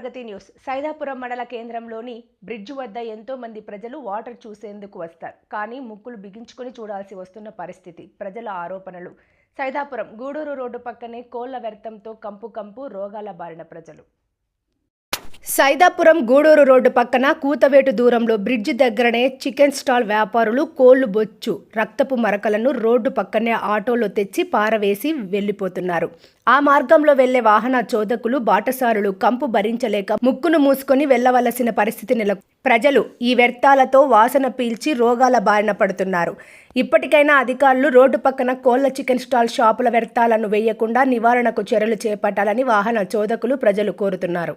ప్రగతి news. Saidapuram మండల కేంద్రంలోని bridge వద్ద ఎంతో మంది ప్రజలు వాటర్ చూసేందుకు వస్తారు. కానీ ముక్కులు బిగించుకొని చూడాల్సి వస్తున్న పరిస్థితి. ప్రజల ఆరోపణలు. సైదాపురం గూడూరు రోడ్డు పక్కనే కోళ్ళ వ్యర్థంతో కంపు కంపు రోగాల బారిన ప్రజలు. సైదాపురం గూడూరు రోడ్డు పక్కన కూతవేటు దూరంలో బ్రిడ్జి దగ్గరనే చికెన్ స్టాల్ వ్యాపారులు కోళ్ళు బొచ్చు రక్తపు మరకలను రోడ్డు పక్కనే ఆటోలో తెచ్చి పారవేసి వెళ్ళిపోతున్నారు ఆ మార్గంలో వెళ్ళే వాహన చోదకులు బాటసారులు కంపు భరించలేక ముక్కును మూసుకొని వెళ్ళవలసిన పరిస్థితి నెల ప్రజలు ఈ వ్యర్థాలతో వాసన పీల్చి రోగాల బారిన పడుతున్నారు. ఇప్పటికైనా అధికారులు రోడ్డు పక్కన కోళ్ళ చికెన్ స్టాల్ షాపుల వ్యర్థాలను వేయకుండా నివారణకు చర్యలు చేపట్టాలని వాహన చోదకులు ప్రజలు కోరుతున్నారు.